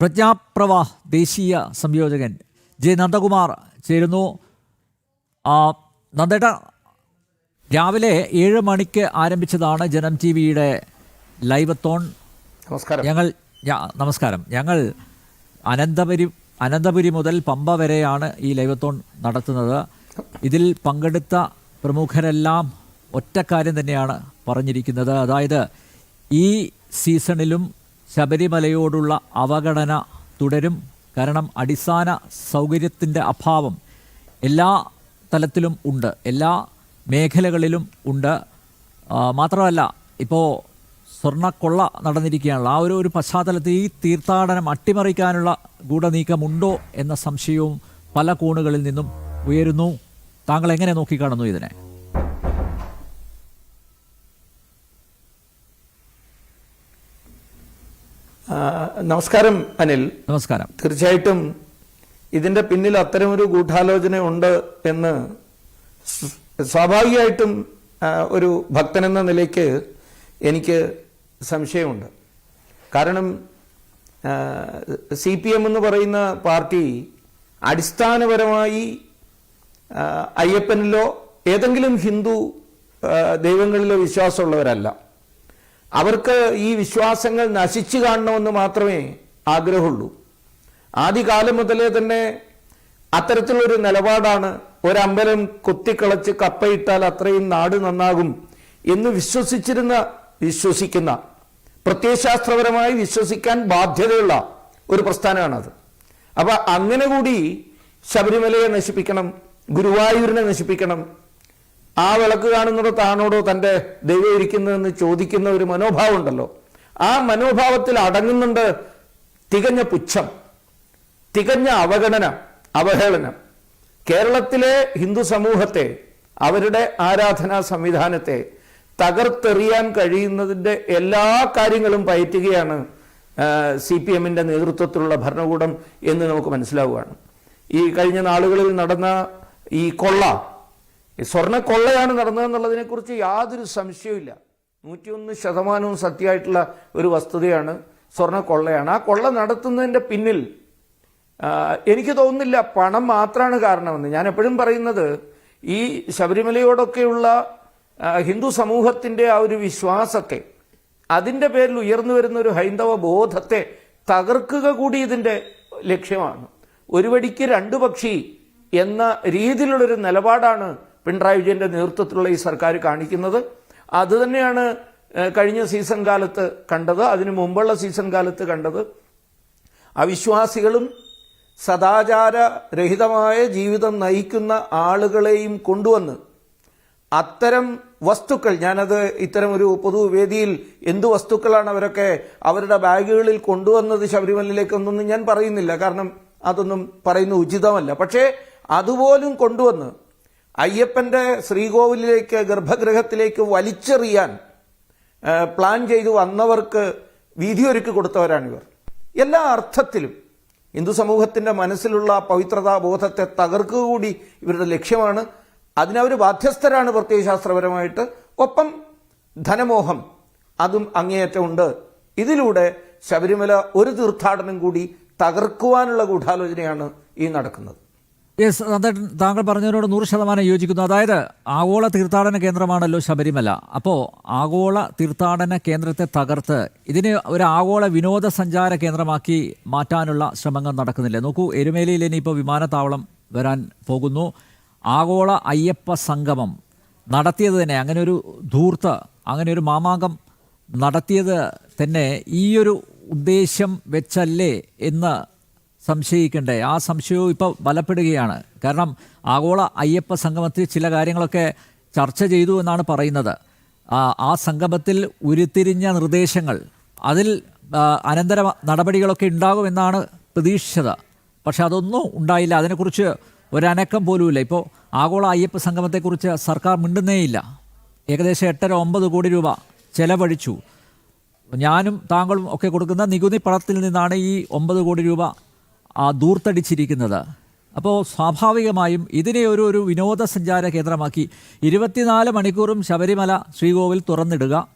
പ്രജ്ഞാപ്രവാ ദേശീയ സംയോജകൻ ജെ നന്ദകുമാർ ചേരുന്നു. നന്ദേട്ട രാവിലെ ഏഴ് മണിക്ക് ആരംഭിച്ചതാണ് ജനം ടി വിയുടെ ലൈവത്തോൺ. നമസ്കാരം. ഞങ്ങൾ നമസ്കാരം. ഞങ്ങൾ അനന്തപുരി അനന്തപുരി മുതൽ പമ്പ വരെയാണ് ഈ ലൈവത്തോൺ നടത്തുന്നത്. ഇതിൽ പങ്കെടുത്ത പ്രമുഖരെല്ലാം ഒറ്റക്കാര്യം തന്നെയാണ് പറഞ്ഞിരിക്കുന്നത്. അതായത് ഈ സീസണിലും ശബരിമലയോടുള്ള അവഗണന തുടരും. കാരണം അടിസ്ഥാന സൗകര്യത്തിന്റെ അഭാവം എല്ലാ തലത്തിലും ഉണ്ട്. എല്ലാ മേഖലകളിലും ഉണ്ട്. മാത്രമല്ല ഇപ്പോൾ സ്വർണക്കൊള്ള നടന്നിരിക്കുകയാണല്ലോ. ആ ഒരു ഒരു പശ്ചാത്തലത്തിൽ ഈ തീർത്ഥാടനം അട്ടിമറിക്കാനുള്ള ഗൂഢനീക്കമുണ്ടോ എന്ന സംശയവും പല കോണുകളിൽ നിന്നും ഉയരുന്നു. താങ്കൾ എങ്ങനെ നോക്കിക്കാണുന്നു ഇതിനെ? നമസ്കാരം അനിൽ. നമസ്കാരം. തീർച്ചയായിട്ടും ഇതിന്റെ പിന്നിൽ അത്തരമൊരു ഗൂഢാലോചന ഉണ്ട് എന്ന് സ്വാഭാവികമായിട്ടും ഒരു ഭക്തൻ എന്ന നിലയ്ക്ക് എനിക്ക് സംശയമുണ്ട്. കാരണം സി പി എം എന്ന് പറയുന്ന പാർട്ടി അടിസ്ഥാനപരമായി അയ്യപ്പനിലോ ഏതെങ്കിലും ഹിന്ദു ദൈവങ്ങളിലോ വിശ്വാസമുള്ളവരല്ല. അവർക്ക് ഈ വിശ്വാസങ്ങൾ നശിച്ചു കാണണമെന്ന് മാത്രമേ ആഗ്രഹമുള്ളൂ. ആദ്യകാലം മുതലേ തന്നെ അത്തരത്തിലൊരു നിലപാടാണ് ഒരമ്പലം കൊത്തിക്കളച്ച് കപ്പയിട്ടാൽ അത്രയും നാട് നന്നാകും എന്ന് വിശ്വസിച്ചിരുന്ന വിശ്വസിക്കുന്ന പ്രത്യയശാസ്ത്രപരമായി വിശ്വസിക്കാൻ ബാധ്യതയുള്ള ഒരു പ്രസ്ഥാനമാണത്. അപ്പൊ അങ്ങനെ കൂടി ശബരിമലയെ നശിപ്പിക്കണം ഗുരുവായൂരിനെ നശിപ്പിക്കണം ആ വിളക്ക് കാണുന്നിടത്താണോടോ തന്റെ ദൈവം ഇരിക്കുന്നതെന്ന് ചോദിക്കുന്ന ഒരു മനോഭാവം ഉണ്ടല്ലോ. ആ മനോഭാവത്തിൽ അടങ്ങുന്നുണ്ട് തികഞ്ഞ പുച്ഛം തികഞ്ഞ അവഗണന അവഹേളനം. കേരളത്തിലെ ഹിന്ദു സമൂഹത്തെ അവരുടെ ആരാധനാ സംവിധാനത്തെ തകർത്തെറിയാൻ കഴിയുന്നതിന്റെ എല്ലാ കാര്യങ്ങളും പയറ്റുകയാണ് സി പി എമ്മിന്റെ നേതൃത്വത്തിലുള്ള ഭരണകൂടം എന്ന് നമുക്ക് മനസ്സിലാവുകയാണ്. ഈ കഴിഞ്ഞ നാളുകളിൽ നടന്ന ഈ കൊള്ള ഈ സ്വർണ കൊള്ളയാണ് നടന്നതെന്നുള്ളതിനെ കുറിച്ച് യാതൊരു സംശയവുമില്ല. നൂറ്റിയൊന്ന് ശതമാനവും സത്യമായിട്ടുള്ള ഒരു വസ്തുതയാണ് സ്വർണ കൊള്ളയാണ് ആ കൊള്ള നടത്തുന്നതിന്റെ പിന്നിൽ എനിക്ക് തോന്നുന്നില്ല പണം മാത്രമാണ് കാരണമെന്ന്. ഞാൻ എപ്പോഴും പറയുന്നത് ഈ ശബരിമലയോടൊക്കെയുള്ള ഹിന്ദു സമൂഹത്തിന്റെ ആ ഒരു വിശ്വാസത്തെ അതിന്റെ പേരിൽ ഉയർന്നു വരുന്ന ഒരു ഹൈന്ദവ ബോധത്തെ തകർക്കുക കൂടി ഇതിന്റെ ലക്ഷ്യമാണ്. ഒരു വടിക്ക് രണ്ടു പക്ഷി എന്ന രീതിയിലുള്ളൊരു നിലപാടാണ് പിണറായി വിജയന്റെ നേതൃത്വത്തിലുള്ള ഈ സർക്കാർ കാണിക്കുന്നത്. അതുതന്നെയാണ് കഴിഞ്ഞ സീസൺ കാലത്ത് കണ്ടത് അതിനു മുമ്പുള്ള സീസൺ കാലത്ത് കണ്ടത്. അവിശ്വാസികളും സദാചാര രഹിതമായ ജീവിതം നയിക്കുന്ന ആളുകളെയും കൊണ്ടുവന്ന് അത്തരം വസ്തുക്കൾ ഞാനത് ഇത്തരം ഒരു പൊതുവേദിയിൽ എന്ത് വസ്തുക്കളാണ് അവരൊക്കെ അവരുടെ ബാഗുകളിൽ കൊണ്ടുവന്നത് ശബരിമലയിലേക്കൊന്നും ഞാൻ പറയുന്നില്ല. കാരണം അതൊന്നും പറയുന്ന ഉചിതമല്ല. പക്ഷേ അതുപോലും കൊണ്ടുവന്ന് അയ്യപ്പന്റെ ശ്രീകോവിലേക്ക് ഗർഭഗൃഹത്തിലേക്ക് വലിച്ചെറിയാൻ പ്ലാൻ ചെയ്തു വന്നവർക്ക് വീതിയൊരുക്കി കൊടുത്തവരാണിവർ. എല്ലാ അർത്ഥത്തിലും ഹിന്ദു സമൂഹത്തിന്റെ മനസ്സിലുള്ള പവിത്രതാ ബോധത്തെ തകർക്കുക കൂടി ഇവരുടെ ലക്ഷ്യമാണ്. അതിനവർ ബാധ്യസ്ഥരാണ് പ്രത്യയശാസ്ത്രപരമായിട്ട്. ഒപ്പം ധനമോഹം അതും അങ്ങേയറ്റമുണ്ട്. ഇതിലൂടെ ശബരിമല ഒരു തീർത്ഥാടനം കൂടി തകർക്കുവാനുള്ള ഗൂഢാലോചനയാണ് ഈ നടക്കുന്നത്. യെസ് നന്ദേട്ടൻ താങ്കൾ പറഞ്ഞതിനോട് നൂറ് ശതമാനം യോജിക്കുന്നു. അതായത് ആഗോള തീർത്ഥാടന കേന്ദ്രമാണല്ലോ ശബരിമല. അപ്പോൾ ആഗോള തീർത്ഥാടന കേന്ദ്രത്തെ തകർത്ത് ഇതിനെ ഒരു ആഗോള വിനോദസഞ്ചാര കേന്ദ്രമാക്കി മാറ്റാനുള്ള ശ്രമങ്ങൾ നടക്കുന്നില്ല? നോക്കൂ എരുമേലിയിൽ ഇനിയിപ്പോൾ വിമാനത്താവളം വരാൻ പോകുന്നു. ആഗോള അയ്യപ്പ സംഗമം നടത്തിയത് തന്നെ അങ്ങനെ ഒരു ധൂർത്ത് അങ്ങനെ ഒരു മാമാങ്കം നടത്തിയത് തന്നെ ഈയൊരു ഉദ്ദേശ്യം വെച്ചല്ലേ എന്ന് സംശയിക്കണ്ടേ? ആ സംശയവും ഇപ്പോൾ ബലപ്പെടുകയാണ്. കാരണം ആഗോള അയ്യപ്പ സംഗമത്തിൽ ചില കാര്യങ്ങളൊക്കെ ചർച്ച ചെയ്തു എന്നാണ് പറയുന്നത്. ആ സംഗമത്തിൽ ഉരുത്തിരിഞ്ഞ നിർദ്ദേശങ്ങൾ അതിൽ അനന്തര നടപടികളൊക്കെ ഉണ്ടാകുമെന്നാണ് പ്രതീക്ഷിച്ചത്. പക്ഷെ അതൊന്നും ഉണ്ടായില്ല. അതിനെക്കുറിച്ച് ഒരനക്കം പോലുമില്ല. ഇപ്പോൾ ആഗോള അയ്യപ്പ സംഗമത്തെക്കുറിച്ച് സർക്കാർ മിണ്ടുന്നേയില്ല. ഏകദേശം എട്ടര ഒമ്പത് കോടി രൂപ ചെലവഴിച്ചു. ഞാനും താങ്കളും ഒക്കെ കൊടുക്കുന്ന നികുതി പണത്തിൽ നിന്നാണ് ഈ ഒമ്പത് കോടി രൂപ ദൂർത്തടിച്ചിരിക്കുന്നത്. അപ്പോൾ സ്വാഭാവികമായും ഇതിനെ ഒരു ഒരു വിനോദസഞ്ചാര കേന്ദ്രമാക്കി ഇരുപത്തിനാല് മണിക്കൂറും ശബരിമല ശ്രീകോവിൽ തുറന്നിടുക.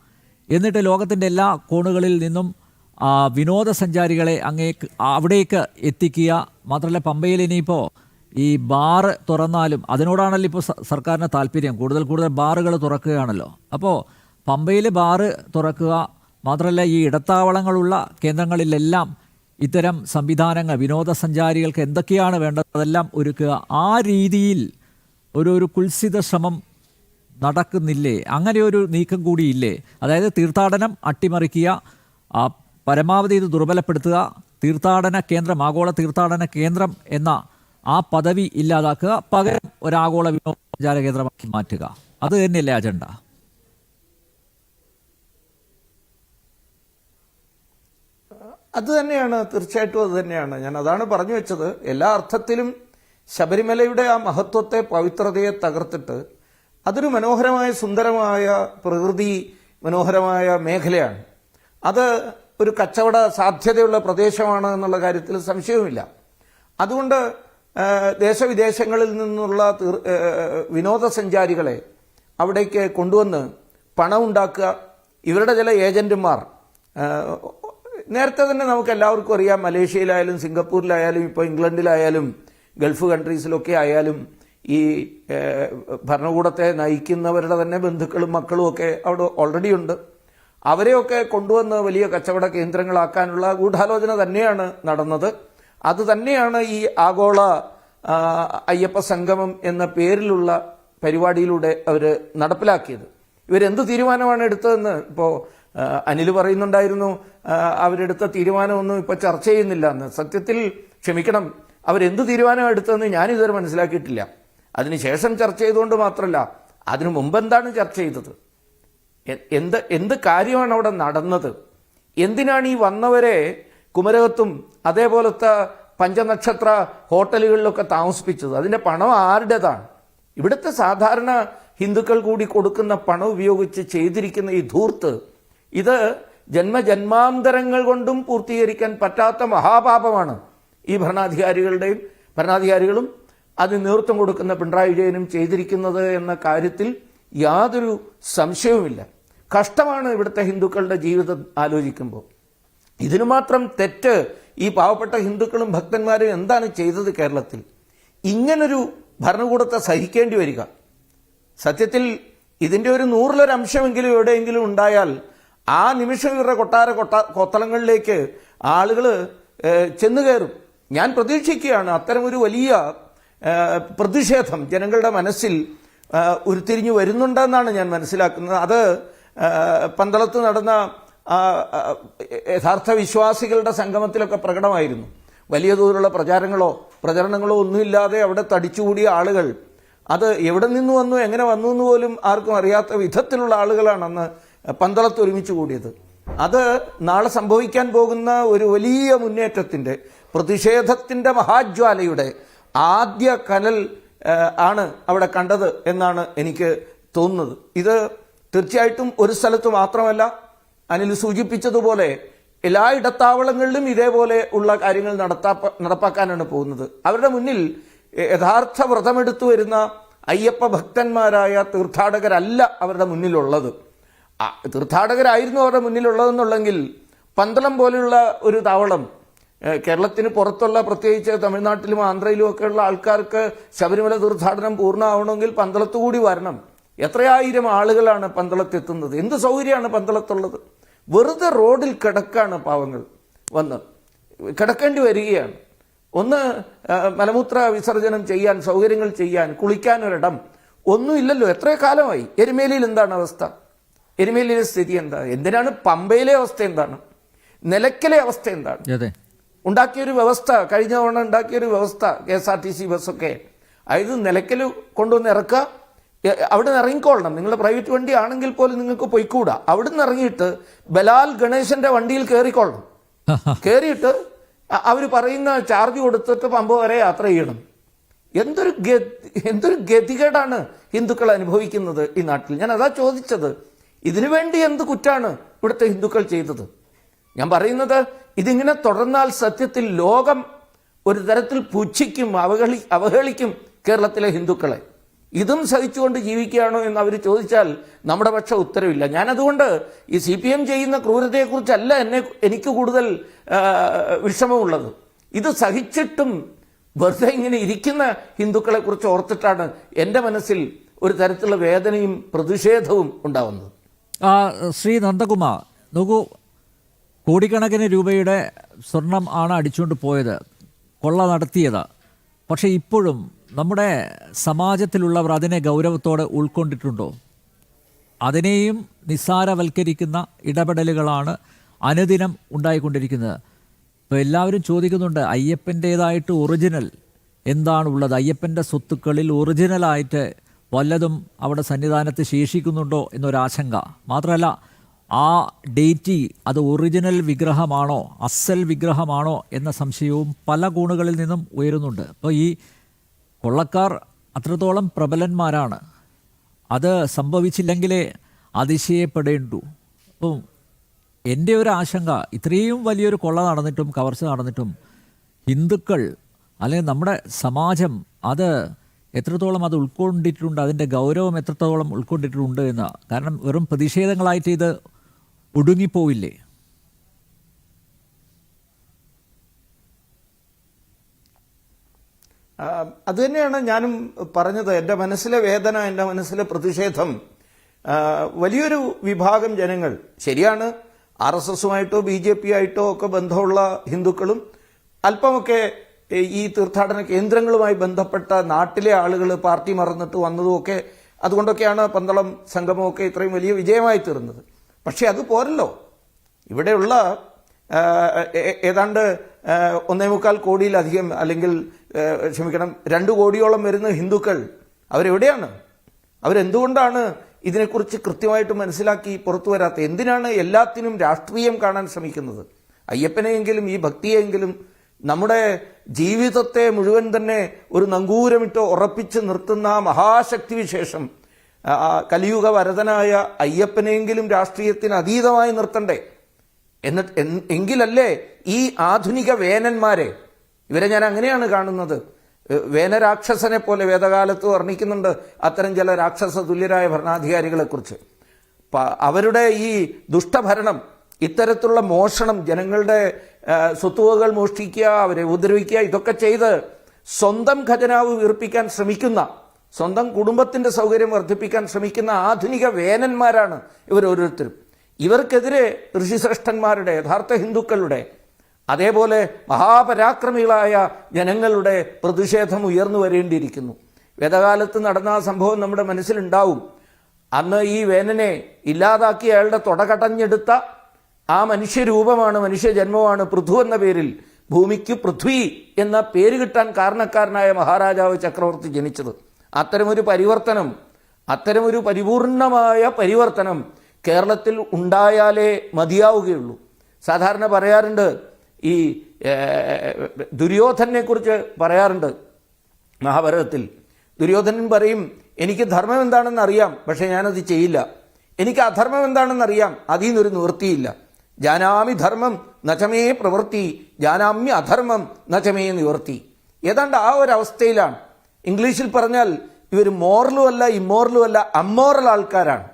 എന്നിട്ട് ലോകത്തിന്റെ എല്ലാ കോണുകളിൽ നിന്നും ആ, വിനോദസഞ്ചാരികളെ അങ്ങേക്ക് അവിടേക്ക് എത്തിക്കുക. മാത്രമല്ല പമ്പയിൽ ഇനിയിപ്പോൾ ഈ ബാറ് തുറന്നാലും അതിനോടാണല്ലോ ഇപ്പോൾ സർക്കാരിന് താല്പര്യം. കൂടുതൽ കൂടുതൽ ബാറുകൾ തുറക്കുകയാണല്ലോ. അപ്പോൾ പമ്പയിൽ ബാറ് തുറക്കുക. മാത്രമല്ല ഈ ഇടത്താവളങ്ങളുള്ള കേന്ദ്രങ്ങളിലെല്ലാം ഇത്തരം സംവിധാനങ്ങൾ വിനോദസഞ്ചാരികൾക്ക് എന്തൊക്കെയാണ് വേണ്ടത് അതെല്ലാം ഒരുക്കുക ആ രീതിയിൽ ഒരു ഒരു കുൽസിത ശ്രമം നടക്കുന്നില്ലേ? അങ്ങനെ ഒരു നീക്കം കൂടിയില്ലേ? അതായത് തീർത്ഥാടനം അട്ടിമറിക്കുക പരമാവധി ഇത് ദുർബലപ്പെടുത്തുക തീർത്ഥാടന കേന്ദ്രം ആഗോള തീർത്ഥാടന കേന്ദ്രം എന്ന ആ പദവി ഇല്ലാതാക്കുക പകരം ഒരു ആഗോള വിനോദസഞ്ചാര കേന്ദ്രമാക്കി മാറ്റുക. അത് തന്നെയല്ലേ അജണ്ട? അത് തന്നെയാണ് തീർച്ചയായിട്ടും അത് തന്നെയാണ്. ഞാൻ അതാണ് പറഞ്ഞു വെച്ചത്. എല്ലാ അർത്ഥത്തിലും ശബരിമലയുടെ ആ മഹത്വത്തെ പവിത്രതയെ തകർത്തിട്ട് അതൊരു മനോഹരമായ സുന്ദരമായ പ്രകൃതി മനോഹരമായ മേഖലയാണ്. അത് ഒരു കച്ചവട സാധ്യതയുള്ള പ്രദേശമാണ് എന്നുള്ള കാര്യത്തിൽ സംശയവുമില്ല. അതുകൊണ്ട് ദേശവിദേശങ്ങളിൽ നിന്നുള്ള വിനോദസഞ്ചാരികളെ അവിടേക്ക് കൊണ്ടുവന്ന് പണം ഉണ്ടാക്കുക ഇവരുടെ ചില ഏജന്റുമാർ നേരത്തെ തന്നെ നമുക്ക് എല്ലാവർക്കും അറിയാം മലേഷ്യയിലായാലും സിംഗപ്പൂരിലായാലും ഇപ്പോൾ ഇംഗ്ലണ്ടിലായാലും ഗൾഫ് കൺട്രീസിലൊക്കെ ആയാലും ഈ ഭരണകൂടത്തെ നയിക്കുന്നവരുടെ തന്നെ ബന്ധുക്കളും മക്കളും ഒക്കെ അവിടെ ഓൾറെഡി ഉണ്ട്. അവരെയൊക്കെ കൊണ്ടുവന്ന് വലിയ കച്ചവട കേന്ദ്രങ്ങളാക്കാനുള്ള ഗൂഢാലോചന തന്നെയാണ് നടന്നത്. അത് തന്നെയാണ് ഈ ആഗോള അയ്യപ്പ സംഗമം എന്ന പേരിലുള്ള പരിപാടിയിലൂടെ അവർ നടപ്പിലാക്കിയത്. ഇവരെന്ത് തീരുമാനമാണ് എടുത്തതെന്ന് ഇപ്പോൾ അനിൽ പറയുന്നുണ്ടായിരുന്നു അവരെടുത്ത തീരുമാനമൊന്നും ഇപ്പൊ ചർച്ച ചെയ്യുന്നില്ല എന്ന്. സത്യത്തിൽ ക്ഷമിക്കണം അവരെന്ത് തീരുമാനം എടുത്തതെന്ന് ഞാനിതുവരെ മനസ്സിലാക്കിയിട്ടില്ല. അതിനുശേഷം ചർച്ച ചെയ്തുകൊണ്ട് മാത്രമല്ല അതിനു മുമ്പെന്താണ് ചർച്ച ചെയ്തത്? എന്ത് എന്ത് കാര്യമാണ് അവിടെ നടന്നത്? എന്തിനാണ് ഈ വന്നവരെ കുമരകത്തും അതേപോലത്തെ പഞ്ചനക്ഷത്ര ഹോട്ടലുകളിലൊക്കെ താമസിപ്പിച്ചത്? അതിന്റെ പണം ആരുടേതാണ്? ഇവിടുത്തെ സാധാരണ ഹിന്ദുക്കൾ കൂടി കൊടുക്കുന്ന പണം ഉപയോഗിച്ച് ചെയ്തിരിക്കുന്ന ഈ ധൂർത്ത് ഇത് ജന്മജന്മാന്തരങ്ങൾ കൊണ്ടും പൂർത്തീകരിക്കാൻ പറ്റാത്ത മഹാപാപമാണ് ഈ ഭരണാധികാരികളുടെയും ഭരണാധികാരികളും അതിന് നേതൃത്വം കൊടുക്കുന്ന പിണറായി വിജയനും ചെയ്തിരിക്കുന്നത് എന്ന കാര്യത്തിൽ യാതൊരു സംശയവുമില്ല. കഷ്ടമാണ് ഇവിടുത്തെ ഹിന്ദുക്കളുടെ ജീവിതം ആലോചിക്കുമ്പോൾ. ഇതിനു മാത്രം തെറ്റ് ഈ പാവപ്പെട്ട ഹിന്ദുക്കളും ഭക്തന്മാരും എന്താണ് ചെയ്തത് കേരളത്തിൽ? ഇങ്ങനൊരു ഭരണകൂടത്തെ സഹിക്കേണ്ടി വരിക. സത്യത്തിൽ ഇതിന്റെ ഒരു നൂറിലൊരംശമെങ്കിലും എവിടെയെങ്കിലും ഉണ്ടായാൽ ആ നിമിഷം ഇവരുടെ കൊട്ടാര കൊട്ട കൊത്തളങ്ങളിലേക്ക് ആളുകൾ ചെന്നു കയറും. ഞാൻ പ്രതീക്ഷിക്കുകയാണ് അത്തരമൊരു വലിയ പ്രതിഷേധം ജനങ്ങളുടെ മനസ്സിൽ ഉരുത്തിരിഞ്ഞു വരുന്നുണ്ടെന്നാണ് ഞാൻ മനസ്സിലാക്കുന്നത്. അത് പന്തളത്ത് നടന്ന യഥാർത്ഥ വിശ്വാസികളുടെ സംഗമത്തിലൊക്കെ പ്രകടമായിരുന്നു. വലിയ തോതിലുള്ള പ്രചാരങ്ങളോ പ്രചരണങ്ങളോ ഒന്നുമില്ലാതെ അവിടെ തടിച്ചുകൂടിയ ആളുകൾ. അത് എവിടെ നിന്ന് വന്നു എങ്ങനെ വന്നു എന്ന് പോലും ആർക്കും അറിയാത്ത വിധത്തിലുള്ള ആളുകളാണ് അന്ന് പന്തളത്ത് ഒരുമിച്ച് കൂടിയത്. അത് നാളെ സംഭവിക്കാൻ പോകുന്ന ഒരു വലിയ മുന്നേറ്റത്തിന്റെ പ്രതിഷേധത്തിന്റെ മഹാജ്വാലയുടെ ആദ്യ കനൽ ആണ് അവിടെ കണ്ടത് എന്നാണ് എനിക്ക് തോന്നുന്നത്. ഇത് തീർച്ചയായിട്ടും ഒരു സ്ഥലത്ത് മാത്രമല്ല അനിൽ സൂചിപ്പിച്ചതുപോലെ എല്ലാ ഇടത്താവളങ്ങളിലും ഇതേപോലെ ഉള്ള കാര്യങ്ങൾ നടത്താ നടപ്പാക്കാനാണ് പോകുന്നത്. അവരുടെ മുന്നിൽ യഥാർത്ഥ വ്രതമെടുത്തു വരുന്ന അയ്യപ്പ ഭക്തന്മാരായ തീർത്ഥാടകരല്ല അവരുടെ മുന്നിലുള്ളത്. തീർത്ഥാടകരായിരുന്നു അവരുടെ മുന്നിലുള്ളതെന്നുള്ളെങ്കിൽ പന്തളം പോലെയുള്ള ഒരു താവളം കേരളത്തിന് പുറത്തുള്ള പ്രത്യേകിച്ച് തമിഴ്നാട്ടിലും ആന്ധ്രയിലും ഒക്കെയുള്ള ആൾക്കാർക്ക് ശബരിമല തീർത്ഥാടനം പൂർണമാവണമെങ്കിൽ പന്തളത്തു കൂടി വരണം. എത്രയായിരം ആളുകളാണ് പന്തളത്തെത്തുന്നത്? എന്ത് സൗകര്യമാണ് പന്തളത്തുള്ളത്? വെറുതെ റോഡിൽ കിടക്കാണ് പാവങ്ങൾ വന്ന് കിടക്കേണ്ടി വരികയാണ്. ഒന്ന് മലമൂത്ര വിസർജനം ചെയ്യാൻ സൗകര്യങ്ങൾ ചെയ്യാൻ കുളിക്കാൻ ഒരിടം ഒന്നുമില്ലല്ലോ. എത്ര കാലമായി? എരുമേലിയിൽ എന്താണ് അവസ്ഥ? എരുമേലിയിലെ സ്ഥിതി എന്താണ് എന്തിനാണ് പമ്പയിലെ അവസ്ഥ എന്താണ്? നിലയ്ക്കലെ അവസ്ഥ എന്താണ്? ഉണ്ടാക്കിയൊരു വ്യവസ്ഥ കഴിഞ്ഞ തവണ ഉണ്ടാക്കിയൊരു വ്യവസ്ഥ K S R T C ബസ്സൊക്കെ. അതായത് നിലയ്ക്കൽ കൊണ്ടുവന്ന് ഇറക്കുക അവിടെ നിന്ന് ഇറങ്ങിക്കോളണം. നിങ്ങൾ പ്രൈവറ്റ് വണ്ടി ആണെങ്കിൽ പോലും നിങ്ങൾക്ക് പൊയ്ക്കൂടാ. അവിടെ നിന്ന് ഇറങ്ങിയിട്ട് ബലാൽ ഗണേശന്റെ വണ്ടിയിൽ കയറിക്കൊള്ളണം കയറിയിട്ട് അവർ പറയുന്ന ചാർജ് കൊടുത്തിട്ട് പമ്പ വരെ യാത്ര ചെയ്യണം. എന്തൊരു എന്തൊരു ഗതികേടാണ് ഹിന്ദുക്കൾ അനുഭവിക്കുന്നത് ഈ നാട്ടിൽ? ഞാൻ അതാ ചോദിച്ചത്. ഇതിനു വേണ്ടി എന്ത് കുറ്റാണ് ഇവിടുത്തെ ഹിന്ദുക്കൾ ചെയ്തത്? ഞാൻ പറയുന്നത് ഇതിങ്ങനെ തുടർന്നാൽ സത്യത്തിൽ ലോകം ഒരു തരത്തിൽ പുച്ഛിക്കും അവഹളി അവഹേളിക്കും കേരളത്തിലെ ഹിന്ദുക്കളെ. ഇതും സഹിച്ചുകൊണ്ട് ജീവിക്കുകയാണോ എന്ന് അവർ ചോദിച്ചാൽ നമ്മുടെ പക്ഷം ഉത്തരവില്ല. ഞാനതുകൊണ്ട് ഈ സി പി എം ചെയ്യുന്ന ക്രൂരതയെക്കുറിച്ചല്ല എന്നെ എനിക്ക് കൂടുതൽ വിഷമമുള്ളത്. ഇത് സഹിച്ചിട്ടും വെറുതെ ഇങ്ങനെ ഇരിക്കുന്ന ഹിന്ദുക്കളെ കുറിച്ച് ഓർത്തിട്ടാണ് എന്റെ മനസ്സിൽ ഒരു തരത്തിലുള്ള വേദനയും പ്രതിഷേധവും ഉണ്ടാവുന്നത്. ശ്രീ നന്ദകുമാർ നോക്കൂ കോടിക്കണക്കിന് രൂപയുടെ സ്വർണം ആണ് അടിച്ചുകൊണ്ട് പോയത് കൊള്ള നടത്തിയത്. പക്ഷേ ഇപ്പോഴും നമ്മുടെ സമാജത്തിലുള്ളവർ അതിനെ ഗൗരവത്തോടെ ഉൾക്കൊണ്ടിട്ടുണ്ടോ? അതിനെയും നിസ്സാരവൽക്കരിക്കുന്ന ഇടപെടലുകളാണ് അനുദിനം ഉണ്ടായിക്കൊണ്ടിരിക്കുന്നത്. ഇപ്പോൾ എല്ലാവരും ചോദിക്കുന്നുണ്ട് അയ്യപ്പന്റേതായിട്ട് ഒറിജിനൽ എന്താണുള്ളത്? അയ്യപ്പന്റെ സ്വത്തുക്കളിൽ ഒറിജിനലായിട്ട് വല്ലതും അവിടെ സന്നിധാനത്ത് ശേഷിക്കുന്നുണ്ടോ എന്നൊരാശങ്ക. മാത്രമല്ല ആ ഡേറ്റി അത് ഒറിജിനൽ വിഗ്രഹമാണോ അസൽ വിഗ്രഹമാണോ എന്ന സംശയവും പല കോണുകളിൽ നിന്നും ഉയരുന്നുണ്ട്. അപ്പോൾ ഈ കൊള്ളക്കാർ അത്രത്തോളം പ്രബലന്മാരാണ്. അത് സംഭവിച്ചില്ലെങ്കിലേ അതിശയപ്പെടേണ്ടു. അപ്പം എന്റെ ഒരു ആശങ്ക ഇത്രയും വലിയൊരു കൊള്ള നടന്നിട്ടും കവർച്ച നടന്നിട്ടും ഹിന്ദുക്കൾ അല്ലെങ്കിൽ നമ്മുടെ സമാജം അത് എത്രത്തോളം അത് ഉൾക്കൊണ്ടിട്ടുണ്ട് അതിന്റെ ഗൗരവം എത്രത്തോളം ഉൾക്കൊണ്ടിട്ടുണ്ട് എന്ന്. കാരണം വെറും പ്രതിഷേധങ്ങളായിട്ട് ഇത് ഒടുങ്ങിപ്പോവില്ലേ? അത് തന്നെയാണ് ഞാനും പറഞ്ഞത്. എന്റെ മനസ്സിലെ വേദന എന്റെ മനസ്സിലെ പ്രതിഷേധം വലിയൊരു വിഭാഗം ജനങ്ങൾ. ശരിയാണ് ആർ എസ് എസുമായിട്ടോ ബി ജെ പി ആയിട്ടോ ഒക്കെ ബന്ധമുള്ള ഹിന്ദുക്കളും അല്പമൊക്കെ ഈ തീർത്ഥാടന കേന്ദ്രങ്ങളുമായി ബന്ധപ്പെട്ട നാട്ടിലെ ആളുകൾ പാർട്ടി മറന്നിട്ട് വന്നതുമൊക്കെ അതുകൊണ്ടൊക്കെയാണ് പന്തളം സംഗമമൊക്കെ ഇത്രയും വലിയ വിജയമായി തീർന്നത്. പക്ഷേ അത് പോരല്ലോ. ഇവിടെയുള്ള ഏതാണ്ട് ഒന്നേ മുക്കാൽ കോടിയിലധികം അല്ലെങ്കിൽ ക്ഷമിക്കണം രണ്ട് കോടിയോളം വരുന്ന ഹിന്ദുക്കൾ അവരെവിടെയാണ്? അവരെന്തുകൊണ്ടാണ് ഇതിനെക്കുറിച്ച് കൃത്യമായിട്ട് മനസ്സിലാക്കി പുറത്തു വരാത്ത എന്തിനാണ് എല്ലാത്തിനും രാഷ്ട്രീയം കാണാൻ ശ്രമിക്കുന്നത്? അയ്യപ്പനെയെങ്കിലും ഈ ഭക്തിയെങ്കിലും നമ്മുടെ ജീവിതത്തെ മുഴുവൻ തന്നെ ഒരു നങ്കൂരമിട്ട് ഉറപ്പിച്ച് നിർത്തുന്ന മഹാശക്തി വിശേഷം കലിയുഗ വരതനായ അയ്യപ്പനെയെങ്കിലും രാഷ്ട്രീയത്തിന് അതീതമായി നിർത്തണ്ടേ? എന്നിട്ട് എങ്കിലല്ലേ ഈ ആധുനിക വേനന്മാരെ ഇവരെ ഞാൻ അങ്ങനെയാണ് കാണുന്നത് വേനരാക്ഷസനെ പോലെ വേദകാലത്ത് വർണിക്കുന്നുണ്ട് അത്തരം ചില രാക്ഷസ തുല്യരായ ഭരണാധികാരികളെക്കുറിച്ച് അവരുടെ ഈ ദുഷ്ടഭരണം ഇത്തരത്തിലുള്ള മോഷണം ജനങ്ങളുടെ സ്വത്തുവകൾ മോഷ്ടിക്കുക അവരെ ഉപദ്രവിക്കുക ഇതൊക്കെ ചെയ്ത് സ്വന്തം ഖജനാവ് വീർപ്പിക്കാൻ ശ്രമിക്കുന്ന സ്വന്തം കുടുംബത്തിന്റെ സൗകര്യം വർദ്ധിപ്പിക്കാൻ ശ്രമിക്കുന്ന ആധുനിക വേനന്മാരാണ് ഇവർ ഓരോരുത്തരും. ഇവർക്കെതിരെ ഋഷിശ്രേഷ്ഠന്മാരുടെ യഥാർത്ഥ ഹിന്ദുക്കളുടെ അതേപോലെ മഹാപരാക്രമികളായ ജനങ്ങളുടെ പ്രതിഷേധം ഉയർന്നു വരേണ്ടിയിരിക്കുന്നു. വേദകാലത്ത് നടന്ന ആ സംഭവം നമ്മുടെ മനസ്സിലുണ്ടാവും. അന്ന് ഈ വേനനെ ഇല്ലാതാക്കി അയാളുടെ തുടകടഞ്ഞെടുത്ത ആ മനുഷ്യരൂപമാണ് മനുഷ്യജന്മമാണ് പൃഥു എന്ന പേരിൽ ഭൂമിക്ക് പൃഥ്വി എന്ന പേര് കിട്ടാൻ കാരണക്കാരനായ മഹാരാജാവ് ചക്രവർത്തി ജനിച്ചത്. അത്തരമൊരു പരിവർത്തനം അത്തരമൊരു പരിപൂർണമായ പരിവർത്തനം കേരളത്തിൽ ഉണ്ടായാലേ മതിയാവുകയുള്ളൂ. സാധാരണ പറയാറുണ്ട് ഈ ദുര്യോധനെക്കുറിച്ച് പറയാറുണ്ട് മഹാഭാരതത്തിൽ. ദുര്യോധനൻ പറയും എനിക്ക് ധർമ്മം എന്താണെന്ന് അറിയാം പക്ഷേ ഞാനത് ചെയ്യില്ല. എനിക്ക് അധർമ്മം എന്താണെന്ന് അറിയാം അതിൽ നിന്നൊരു നിവൃത്തിയില്ല. ജാനാമി ധർമ്മം നചമേ പ്രവൃത്തി ജാനാമ്യ അധർമ്മം നചമേ നിവൃത്തി ഏതാണ്ട് ആ ഒരു അവസ്ഥയിലാണ്. ഇംഗ്ലീഷിൽ പറഞ്ഞാൽ ഇവർ മോറലും അല്ല ഇമ്മോറലും അല്ല അമ്മോറൽ ആൾക്കാരാണ്.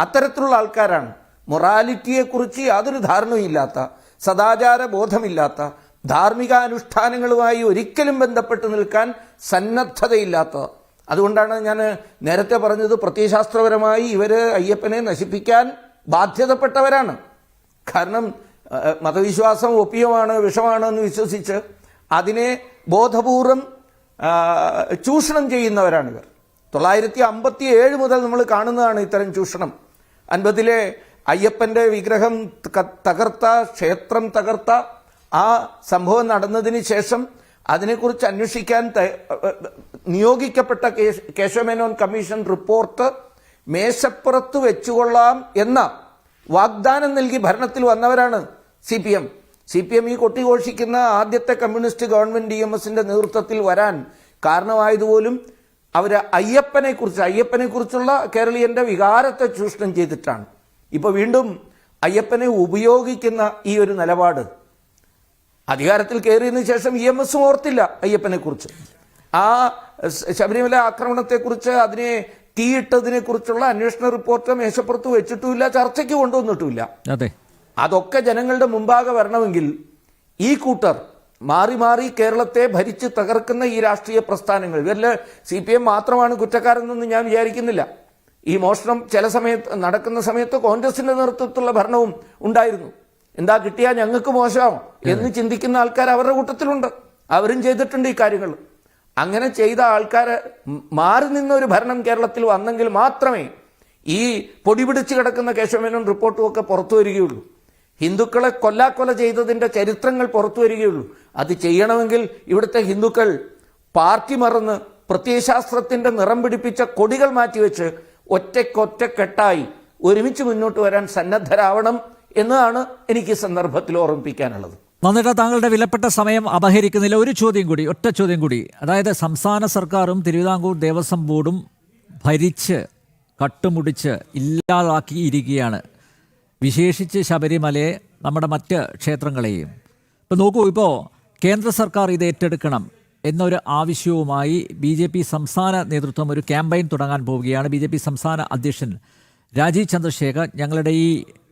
അത്തരത്തിലുള്ള ആൾക്കാരാണ്. മൊറാലിറ്റിയെക്കുറിച്ച് യാതൊരു ധാരണയില്ലാത്ത സദാചാര ബോധമില്ലാത്ത ധാർമ്മിക അനുഷ്ഠാനങ്ങളുമായി ഒരിക്കലും ബന്ധപ്പെട്ട് നിൽക്കാൻ സന്നദ്ധതയില്ലാത്ത. അതുകൊണ്ടാണ് ഞാൻ നേരത്തെ പറഞ്ഞത് പ്രത്യയശാസ്ത്രപരമായി ഇവർ അയ്യപ്പനെ നശിപ്പിക്കാൻ ബാധ്യതപ്പെട്ടവരാണ്. കാരണം മതവിശ്വാസം ഒപ്പിയമാണ് വിഷമാണ് എന്ന് വിശ്വസിച്ച് അതിനെ ബോധപൂർവം ചൂഷണം ചെയ്യുന്നവരാണിവർ. തൊള്ളായിരത്തി അമ്പത്തി ഏഴ് മുതൽ നമ്മൾ കാണുന്നതാണ് ഇത്തരം ചൂഷണം. അൻപതിലെ അയ്യപ്പന്റെ വിഗ്രഹം തകർത്ത ക്ഷേത്രം തകർത്ത ആ സംഭവം നടന്നതിന് ശേഷം അതിനെക്കുറിച്ച് അന്വേഷിക്കാൻ നിയോഗിക്കപ്പെട്ട കേശ- കേശവമേനോൻ കമ്മീഷൻ റിപ്പോർട്ട് മേശപ്പുറത്ത് വെച്ചുകൊള്ളാം എന്ന വാഗ്ദാനം നൽകി ഭരണത്തിൽ വന്നവരാണ് C P M C P M ഈ കൊട്ടിഘോഷിക്കുന്ന ആദ്യത്തെ കമ്മ്യൂണിസ്റ്റ് ഗവൺമെന്റ് ഡി എം എസിന്റെ നേതൃത്വത്തിൽ വരാൻ കാരണമായതുപോലും അവർ അയ്യപ്പനെ കുറിച്ച് അയ്യപ്പനെ കുറിച്ചുള്ള കേരളീയന്റെ വികാരത്തെ ചൂഷണം ചെയ്തിട്ടാണ്. ഇപ്പൊ വീണ്ടും അയ്യപ്പനെ ഉപയോഗിക്കുന്ന ഈ ഒരു നിലപാട് അധികാരത്തിൽ കയറിയതിനു ശേഷം ഇ എം എസ് ഓർത്തില്ല അയ്യപ്പനെ കുറിച്ച് ആ ശബരിമല ആക്രമണത്തെക്കുറിച്ച് അതിനെ തീയിട്ടതിനെ കുറിച്ചുള്ള അന്വേഷണ റിപ്പോർട്ട് മേശപ്പുറത്ത് വെച്ചിട്ടുമില്ല ചർച്ചയ്ക്ക് കൊണ്ടുവന്നിട്ടുമില്ല. അതെ. അതൊക്കെ ജനങ്ങളുടെ മുമ്പാകെ വരണമെങ്കിൽ ഈ കൂട്ടർ മാറി മാറി കേരളത്തെ ഭരിച്ച് തകർക്കുന്ന ഈ രാഷ്ട്രീയ പ്രസ്ഥാനങ്ങൾ ഇവരിൽ സി പി എം മാത്രമാണ് കുറ്റക്കാരെന്നൊന്നും ഞാൻ വിചാരിക്കുന്നില്ല. ഈ മോഷണം ചില സമയത്ത് നടക്കുന്ന സമയത്ത് കോൺഗ്രസിന്റെ നേതൃത്വത്തിലുള്ള ഭരണവും ഉണ്ടായിരുന്നു. എന്താ കിട്ടിയാൽ ഞങ്ങൾക്ക് മോശമാവും എന്ന് ചിന്തിക്കുന്ന ആൾക്കാർ അവരുടെ കൂട്ടത്തിലുണ്ട്. അവരും ചെയ്തിട്ടുണ്ട് ഈ കാര്യങ്ങൾ. അങ്ങനെ ചെയ്ത ആൾക്കാർ മാറി നിന്ന ഒരു ഭരണം കേരളത്തിൽ വന്നെങ്കിൽ മാത്രമേ ഈ പൊടി പിടിച്ച് കിടക്കുന്ന കേശവമേനോൻ റിപ്പോർട്ടും ഒക്കെ പുറത്തു വരികയുള്ളൂ. ഹിന്ദുക്കളെ കൊല്ലാക്കൊല ചെയ്തതിന്റെ ചരിത്രങ്ങൾ പുറത്തു വരികയുള്ളൂ. അത് ചെയ്യണമെങ്കിൽ ഇവിടുത്തെ ഹിന്ദുക്കൾ പാർട്ടി മറന്ന് പ്രത്യയശാസ്ത്രത്തിന്റെ നിറം പിടിപ്പിച്ച കൊടികൾ മാറ്റിവെച്ച് ഒറ്റക്കൊറ്റക്കെട്ടായി ഒരുമിച്ച് മുന്നോട്ട് വരാൻ സന്നദ്ധരാവണം എന്നതാണ് എനിക്ക് ഈ സന്ദർഭത്തിൽ ഓർമ്മിപ്പിക്കാനുള്ളത്. നന്ദിട്ട് താങ്കളുടെ വിലപ്പെട്ട സമയം അപഹരിക്കുന്നില്ല. ഒരു ചോദ്യം കൂടി ഒറ്റ ചോദ്യം കൂടി. അതായത് സംസ്ഥാന സർക്കാരും തിരുവിതാംകൂർ ദേവസ്വം ബോർഡും ഭരിച്ച് കട്ടുമുടിച്ച് ഇല്ലാതാക്കിയിരിക്കുകയാണ്. വിശേഷിച്ച് ശബരിമലയെ നമ്മുടെ മറ്റ് ക്ഷേത്രങ്ങളെയും. ഇപ്പോൾ നോക്കൂ ഇപ്പോൾ കേന്ദ്ര സർക്കാർ ഇത് ഏറ്റെടുക്കണം എന്നൊരു ആവശ്യവുമായി ബി ജെ പി സംസ്ഥാന നേതൃത്വം ഒരു ക്യാമ്പയിൻ തുടങ്ങാൻ പോവുകയാണ് ബി ജെ പി സംസ്ഥാന അധ്യക്ഷൻ രാജീവ് ചന്ദ്രശേഖർ. ഞങ്ങളുടെ ഈ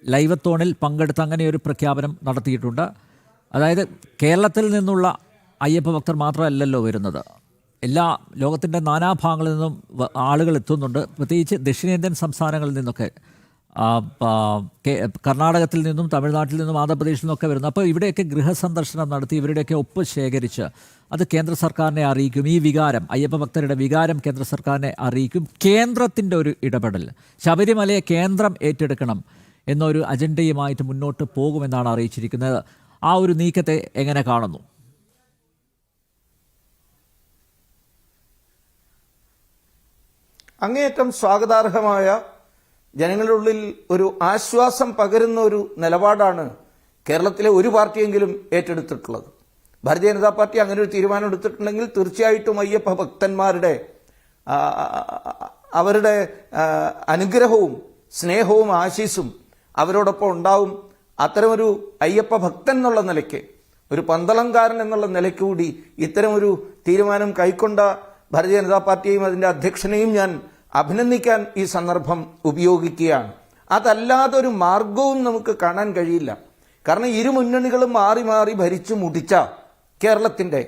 ലൈവത്തോണിൽ പങ്കെടുത്ത് അങ്ങനെ ഒരു പ്രഖ്യാപനം നടത്തിയിട്ടുണ്ട്. അതായത് കേരളത്തിൽ നിന്നുള്ള അയ്യപ്പ ഭക്തർ മാത്രമല്ലല്ലോ വരുന്നത്. എല്ലാ ലോകത്തിന്റെ നാനാഭാഗങ്ങളിൽ നിന്നും ആളുകൾ എത്തുന്നുണ്ട്. പ്രത്യേകിച്ച് ദക്ഷിണേന്ത്യൻ സംസ്ഥാനങ്ങളിൽ നിന്നൊക്കെ. കർണാടകത്തിൽ നിന്നും തമിഴ്നാട്ടിൽ നിന്നും ആന്ധ്രാപ്രദേശിൽ നിന്നൊക്കെ വരുന്നു. അപ്പോൾ ഇവിടെയൊക്കെ ഗൃഹസന്ദർശനം നടത്തി ഇവരുടെയൊക്കെ ഒപ്പ് ശേഖരിച്ച് അത് കേന്ദ്ര സർക്കാരിനെ അറിയിക്കും. ഈ വികാരം അയ്യപ്പ ഭക്തരുടെ വികാരം കേന്ദ്ര സർക്കാരിനെ അറിയിക്കും. കേന്ദ്രത്തിന്റെ ഒരു ഇടപെടൽ. ശബരിമലയെ കേന്ദ്രം ഏറ്റെടുക്കണം എന്നൊരു അജണ്ടയുമായിട്ട് മുന്നോട്ട് പോകുമെന്നാണ് അറിയിച്ചിരിക്കുന്നത്. ആ ഒരു നീക്കത്തെ എങ്ങനെ കാണുന്നു? അങ്ങേയറ്റം സ്വാഗതാർഹമായ ജനങ്ങളുടെ ഉള്ളിൽ ഒരു ആശ്വാസം പകരുന്ന ഒരു നിലപാടാണ് കേരളത്തിലെ ഒരു പാർട്ടിയെങ്കിലും ഏറ്റെടുത്തിട്ടുള്ളത്. ഭാരതീയ ജനതാ പാർട്ടി അങ്ങനെ ഒരു തീരുമാനം എടുത്തിട്ടുണ്ടെങ്കിൽ തീർച്ചയായിട്ടും അയ്യപ്പ ഭക്തന്മാരുടെ അവരുടെ അനുഗ്രഹവും സ്നേഹവും ആശീസും അവരോടൊപ്പം ഉണ്ടാവും അത്തരമൊരു അയ്യപ്പ ഭക്തൻ എന്നുള്ള നിലയ്ക്ക് ഒരു പന്തളംകാരൻ എന്നുള്ള നിലയ്ക്ക് കൂടി ഇത്തരമൊരു തീരുമാനം കൈക്കൊണ്ട ഭാരതീയ ജനതാ പാർട്ടിയെയും അതിന്റെ അധ്യക്ഷനെയും ഞാൻ അഭിനന്ദിക്കാൻ ഈ സന്ദർഭം ഉപയോഗിക്കുകയാണ്. അതല്ലാതെ ഒരു മാർഗവും നമുക്ക് കാണാൻ കഴിയില്ല. കാരണം ഇരു മുന്നണികളും മാറി മാറി ഭരിച്ചു മുടിച്ച കേരളത്തിന്റെ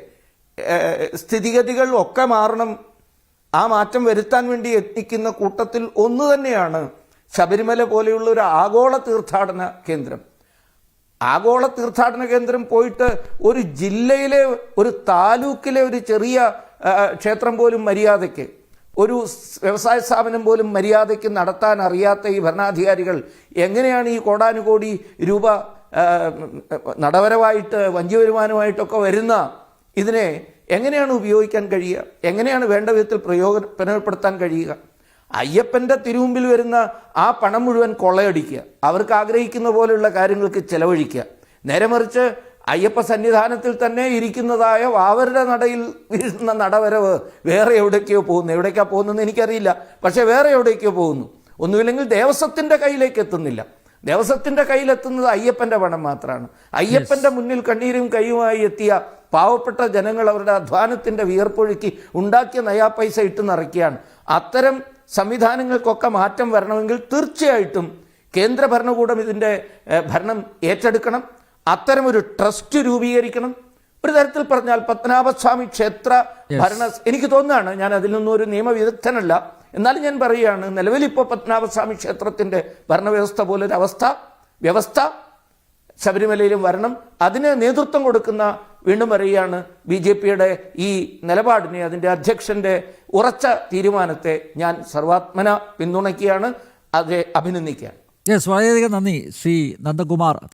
സ്ഥിതിഗതികൾ ഒക്കെ മാറണം ആ മാറ്റം വരുത്താൻ വേണ്ടി എത്തിക്കുന്ന കൂട്ടത്തിൽ ഒന്ന് തന്നെയാണ് ശബരിമല പോലെയുള്ള ഒരു ആഗോള തീർത്ഥാടന കേന്ദ്രം. ആഗോള തീർത്ഥാടന കേന്ദ്രം പോയിട്ട് ഒരു ജില്ലയിലെ ഒരു താലൂക്കിലെ ഒരു ചെറിയ ക്ഷേത്രം പോലും മര്യാദയ്ക്ക് ഒരു വ്യവസായ സ്ഥാപനം പോലും മര്യാദയ്ക്ക് നടത്താൻ അറിയാത്ത ഈ ഭരണാധികാരികൾ എങ്ങനെയാണ് ഈ കോടാനുകോടി രൂപ നടപരമായിട്ട് വഞ്ചി വരുമാനമായിട്ടൊക്കെ വരുന്ന ഇതിനെ എങ്ങനെയാണ് ഉപയോഗിക്കാൻ കഴിയുക? എങ്ങനെയാണ് വേണ്ട വിധത്തിൽ പ്രയോജനപ്പെടുത്താൻ കഴിയുക? അയ്യപ്പന്റെ തിരുമുമ്പിൽ വരുന്ന ആ പണം മുഴുവൻ കൊള്ളയടിക്കുക. അവർക്ക് ആഗ്രഹിക്കുന്ന പോലെയുള്ള കാര്യങ്ങൾക്ക് ചെലവഴിക്കുക. നേരെ മറിച്ച് അയ്യപ്പ സന്നിധാനത്തിൽ തന്നെ ഇരിക്കുന്നതായ വാവരുടെ നടയിൽ വീഴുന്ന നടവരവ് വേറെ എവിടേക്കോ പോകുന്നു. എവിടേക്കാ പോകുന്നതെന്ന് എനിക്കറിയില്ല. പക്ഷേ വേറെ എവിടേക്കോ പോകുന്നു. ഒന്നുമില്ലെങ്കിൽ ദേവസ്വത്തിന്റെ കയ്യിലേക്ക് എത്തുന്നില്ല. ദേവസ്വത്തിന്റെ കയ്യിലെത്തുന്നത് അയ്യപ്പന്റെ പണം മാത്രമാണ്. അയ്യപ്പന്റെ മുന്നിൽ കണ്ണീരും കൈയുമായി എത്തിയ പാവപ്പെട്ട ജനങ്ങൾ അവരുടെ അധ്വാനത്തിന്റെ വിയർപ്പൊഴുക്കി ഉണ്ടാക്കിയ നയാ പൈസ ഇട്ട് നിറയ്ക്കുകയാണ്. അത്തരം സംവിധാനങ്ങൾക്കൊക്കെ മാറ്റം വരണമെങ്കിൽ തീർച്ചയായിട്ടും കേന്ദ്ര ഭരണകൂടം ഇതിന്റെ ഭരണം ഏറ്റെടുക്കണം. അത്തരമൊരു ട്രസ്റ്റ് രൂപീകരിക്കണം. ഒരു തരത്തിൽ പറഞ്ഞാൽ പത്മനാഭസ്വാമി ക്ഷേത്ര ഭരണ എനിക്ക് തോന്നുകയാണ് ഞാൻ അതിൽ നിന്നും ഒരു നിയമവിദഗ്ധനല്ല എന്നാലും ഞാൻ പറയുകയാണ് നിലവിൽ ഇപ്പോൾ പത്മനാഭസ്വാമി ക്ഷേത്രത്തിന്റെ ഭരണവ്യവസ്ഥ പോലൊരവസ്ഥ വ്യവസ്ഥ ശബരിമലയിലും വരണം. അതിന് നേതൃത്വം കൊടുക്കുന്ന വീണ്ടും പറയുകയാണ് ബി ജെ പിയുടെ ഈ നിലപാടിനെ അതിന്റെ അധ്യക്ഷന്റെ ഉറച്ച തീരുമാനത്തെ ഞാൻ സർവാത്മന പിന്തുണയ്ക്കുകയാണ് അതെ അഭിനന്ദിക്കുകയാണ്. വളരെയധികം നന്ദി ശ്രീ നന്ദകുമാർ.